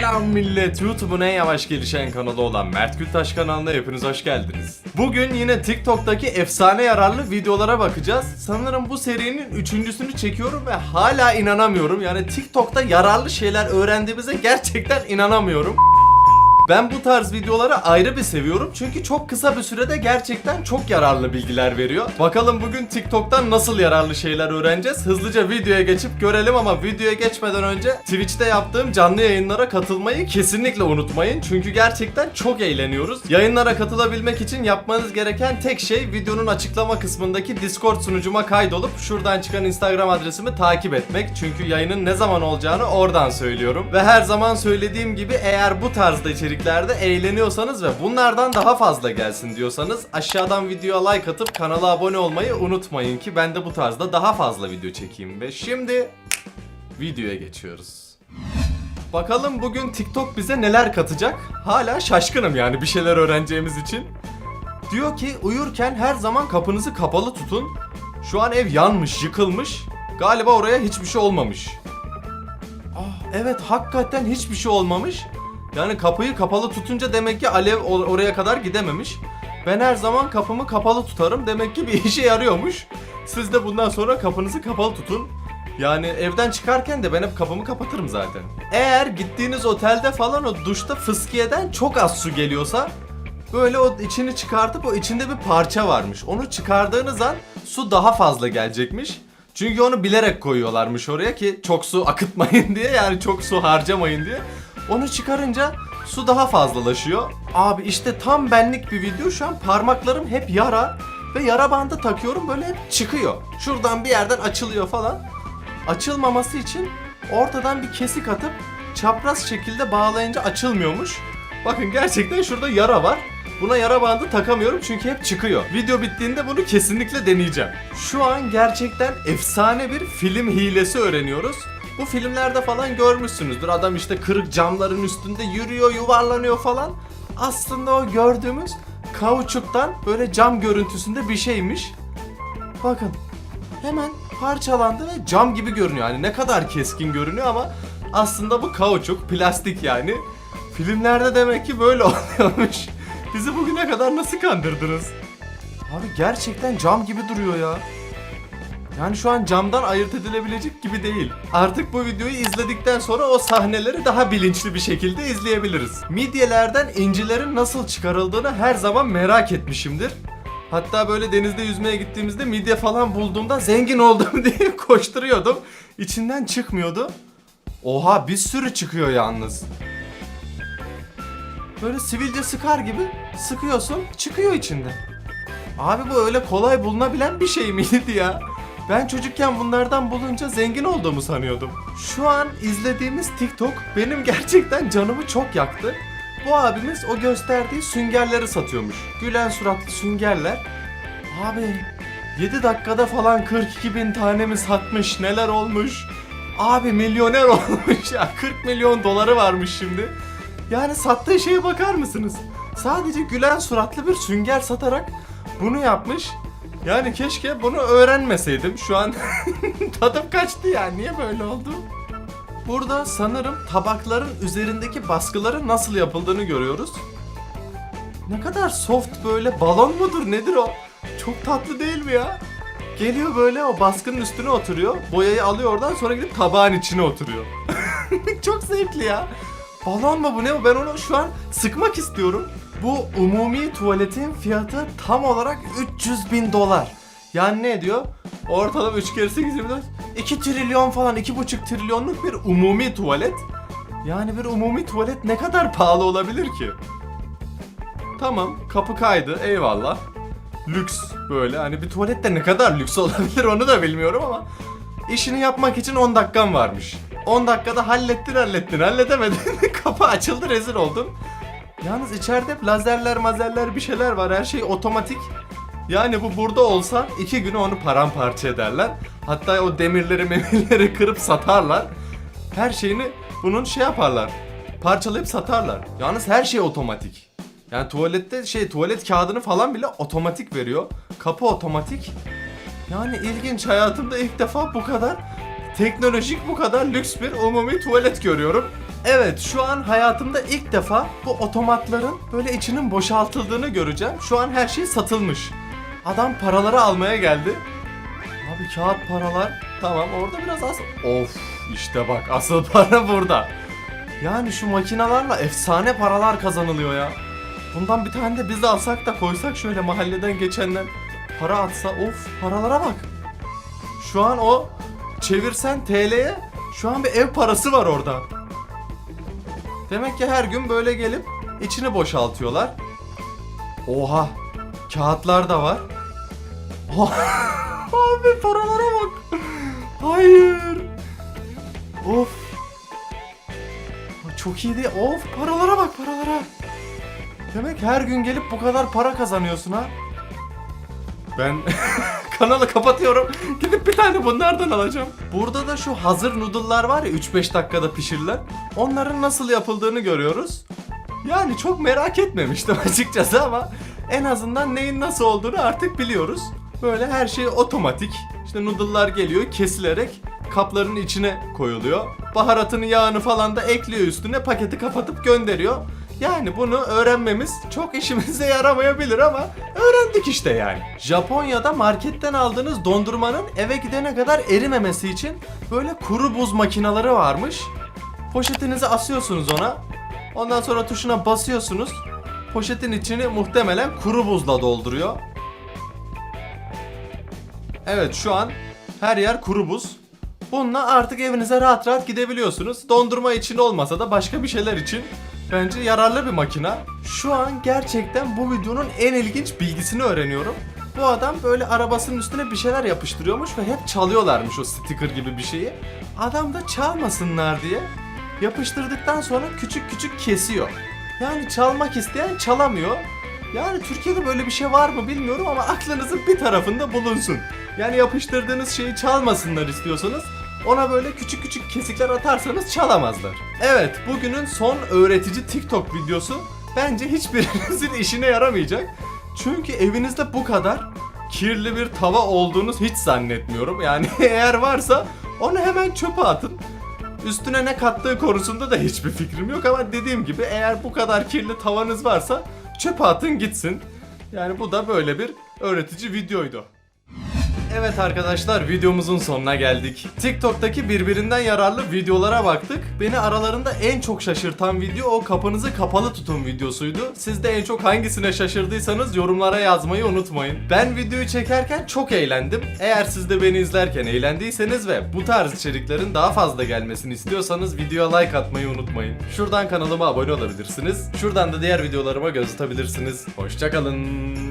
Selam millet. YouTube'un en yavaş gelişen kanalı olan Mert Gültaş kanalına hepiniz hoş geldiniz. Bugün yine TikTok'taki efsane yararlı videolara bakacağız. Sanırım bu serinin üçüncüsünü çekiyorum ve hala inanamıyorum. Yani TikTok'ta yararlı şeyler öğrendiğimize gerçekten inanamıyorum. Ben bu tarz videoları ayrı bir seviyorum çünkü çok kısa bir sürede gerçekten çok yararlı bilgiler veriyor. Bakalım bugün TikTok'tan nasıl yararlı şeyler öğreneceğiz. Hızlıca videoya geçip görelim ama videoya geçmeden önce Twitch'te yaptığım canlı yayınlara katılmayı kesinlikle unutmayın. Çünkü gerçekten çok eğleniyoruz. Yayınlara katılabilmek için yapmanız gereken tek şey videonun açıklama kısmındaki Discord sunucuma kaydolup şuradan çıkan Instagram adresimi takip etmek. Çünkü yayının ne zaman olacağını oradan söylüyorum. Ve her zaman söylediğim gibi eğer bu tarzda içeriklerde eğleniyorsanız ve bunlardan daha fazla gelsin diyorsanız aşağıdan videoya like atıp kanala abone olmayı unutmayın ki ben de bu tarzda daha fazla video çekeyim. Ve şimdi videoya geçiyoruz. Bakalım bugün TikTok bize neler katacak? Hala şaşkınım yani bir şeyler öğreneceğimiz için. Diyor ki uyurken her zaman kapınızı kapalı tutun. Şu an ev yanmış, yıkılmış. Galiba oraya hiçbir şey olmamış. Ah, evet hakikaten hiçbir şey olmamış. Yani kapıyı kapalı tutunca demek ki alev or- oraya kadar gidememiş. Ben her zaman kapımı kapalı tutarım. Demek ki bir işe yarıyormuş. Siz de bundan sonra kapınızı kapalı tutun. Yani evden çıkarken de ben hep kapımı kapatırım zaten. Eğer gittiğiniz otelde falan o duşta fıskiyeden çok az su geliyorsa böyle o içini çıkartıp o içinde bir parça varmış. Onu çıkardığınız an su daha fazla gelecekmiş. Çünkü onu bilerek koyuyorlarmış oraya ki çok su akıtmayın diye yani çok su harcamayın diye. Onu çıkarınca su daha fazlalaşıyor. Abi işte tam benlik bir video şu an parmaklarım hep yara ve yara bandı takıyorum böyle hep çıkıyor. Şuradan bir yerden açılıyor falan. Açılmaması için ortadan bir kesik atıp çapraz şekilde bağlayınca açılmıyormuş. Bakın gerçekten şurada yara var. Buna yara bandı takamıyorum çünkü hep çıkıyor. Video bittiğinde bunu kesinlikle deneyeceğim. Şu an gerçekten efsane bir film hilesi öğreniyoruz. Bu filmlerde falan görmüşsünüzdür. Adam işte kırık camların üstünde yürüyor, yuvarlanıyor falan. Aslında o gördüğümüz kauçuktan böyle cam görüntüsünde bir şeymiş. Bakın hemen parçalandı ve cam gibi görünüyor. Yani ne kadar keskin görünüyor ama aslında bu kauçuk, plastik yani. Filmlerde demek ki böyle oluyormuş. Bizi bugüne kadar nasıl kandırdınız? Abi gerçekten cam gibi duruyor ya. Yani şu an camdan ayırt edilebilecek gibi değil. Artık bu videoyu izledikten sonra o sahneleri daha bilinçli bir şekilde izleyebiliriz. Midyelerden incilerin nasıl çıkarıldığını her zaman merak etmişimdir. Hatta böyle denizde yüzmeye gittiğimizde midye falan bulduğumda zengin oldum diye koşturuyordum. İçinden çıkmıyordu. Oha bir sürü çıkıyor yalnız. Böyle sivilce sıkar gibi sıkıyorsun çıkıyor içinde. Abi bu öyle kolay bulunabilen bir şey miydi ya? Ben çocukken bunlardan bulunca zengin olduğumu sanıyordum. Şu an izlediğimiz TikTok benim gerçekten canımı çok yaktı. Bu abimiz o gösterdiği süngerleri satıyormuş. Gülen suratlı süngerler. Abi 7 dakikada falan 42 bin tane mi satmış neler olmuş. Abi milyoner olmuş ya 40 milyon doları varmış şimdi. Yani sattığı şeye bakar mısınız? Sadece gülen suratlı bir sünger satarak bunu yapmış. Yani keşke bunu öğrenmeseydim. Şu an tadım kaçtı ya. Niye böyle oldu? Burada sanırım tabakların üzerindeki baskıların nasıl yapıldığını görüyoruz. Ne kadar soft böyle balon mudur nedir o? Çok tatlı değil mi ya? Geliyor böyle o baskının üstüne oturuyor. Boyayı alıyor oradan sonra gidip tabağın içine oturuyor. Çok zevkli ya. Balon mu bu ne bu? Ben onu şu an sıkmak istiyorum. Bu umumi tuvaletin fiyatı tam olarak 300 bin dolar. Yani ne ediyor? Ortalama 3 kere 8 24 2 trilyon falan 2,5 trilyonluk bir umumi tuvalet. Yani bir umumi tuvalet ne kadar pahalı olabilir ki? Tamam kapı kaydı eyvallah. Lüks böyle hani bir tuvalet de ne kadar lüks olabilir onu da bilmiyorum ama işini yapmak için 10 dakikan varmış. 10 dakikada hallettin hallettin halledemedin kapı açıldı rezil oldun. Yalnız içeride lazerler mazerler bir şeyler var her şey otomatik. Yani bu burada olsa iki güne onu paramparça ederler. Hatta o demirleri memirleri kırıp satarlar. Her şeyini bunun şey yaparlar. Parçalayıp satarlar. Yalnız her şey otomatik. Yani tuvalette şey tuvalet kağıdını falan bile otomatik veriyor. Kapı otomatik. Yani ilginç hayatımda ilk defa bu kadar teknolojik bu kadar lüks bir umumi tuvalet görüyorum. Evet şu an hayatımda ilk defa bu otomatların böyle içinin boşaltıldığını göreceğim. Şu an her şey satılmış. Adam paraları almaya geldi. Abi kağıt paralar. Tamam orada biraz az. Of işte bak asıl para burada. Yani şu makinalarla efsane paralar kazanılıyor ya. Bundan bir tane de biz alsak da koysak şöyle mahalleden geçenler para atsa of paralara bak. Şu an o çevirsen TL'ye şu an bir ev parası var orada. Demek ki her gün böyle gelip içini boşaltıyorlar. Oha kağıtlar da var. Abi paralara bak. Hayır. Of. Çok iyi değil. Of paralara bak paralara. Demek her gün gelip bu kadar para kazanıyorsun ha. Ben kanalı kapatıyorum. Gidip bir tane bunlardan alacağım. Burada da şu hazır noodle'lar var ya 3-5 dakikada pişirilen. Onların nasıl yapıldığını görüyoruz. Yani çok merak etmemiştim açıkçası ama en azından neyin nasıl olduğunu artık biliyoruz. Böyle her şey otomatik. İşte noodle'lar geliyor kesilerek kapların içine koyuluyor. Baharatını yağını falan da ekliyor üstüne paketi kapatıp gönderiyor. Yani bunu öğrenmemiz çok işimize yaramayabilir ama öğrendik işte yani. Japonya'da marketten aldığınız dondurmanın eve gidene kadar erimemesi için böyle kuru buz makineleri varmış. Poşetinizi asıyorsunuz ona. Ondan sonra tuşuna basıyorsunuz. Poşetin içini muhtemelen kuru buzla dolduruyor. Evet şu an her yer kuru buz. Bununla artık evinize rahat rahat gidebiliyorsunuz. Dondurma için olmasa da başka bir şeyler için bence yararlı bir makina. Şu an gerçekten bu videonun en ilginç bilgisini öğreniyorum. Bu adam böyle arabasının üstüne bir şeyler yapıştırıyormuş ve hep çalıyorlarmış o sticker gibi bir şeyi. Adam da çalmasınlar diye yapıştırdıktan sonra küçük küçük kesiyor. Yani çalmak isteyen çalamıyor. Yani Türkiye'de böyle bir şey var mı bilmiyorum ama aklınızın bir tarafında bulunsun. Yani yapıştırdığınız şeyi çalmasınlar istiyorsanız ona böyle küçük küçük kesikler atarsanız çalamazlar. Evet bugünün son öğretici TikTok videosu bence hiçbirinizin işine yaramayacak. Çünkü evinizde bu kadar kirli bir tava olduğunu hiç zannetmiyorum. Yani eğer varsa onu hemen çöpe atın. Üstüne ne kattığı konusunda da hiçbir fikrim yok ama dediğim gibi eğer bu kadar kirli tavanız varsa çöpe atın gitsin. Yani bu da böyle bir öğretici videoydu. Evet arkadaşlar videomuzun sonuna geldik. TikTok'taki birbirinden yararlı videolara baktık. Beni aralarında en çok şaşırtan video o kapınızı kapalı tutun videosuydu. Siz de en çok hangisine şaşırdıysanız yorumlara yazmayı unutmayın. Ben videoyu çekerken çok eğlendim. Eğer siz de beni izlerken eğlendiyseniz ve bu tarz içeriklerin daha fazla gelmesini istiyorsanız videoya like atmayı unutmayın. Şuradan kanalıma abone olabilirsiniz. Şuradan da diğer videolarıma göz atabilirsiniz. Hoşçakalın.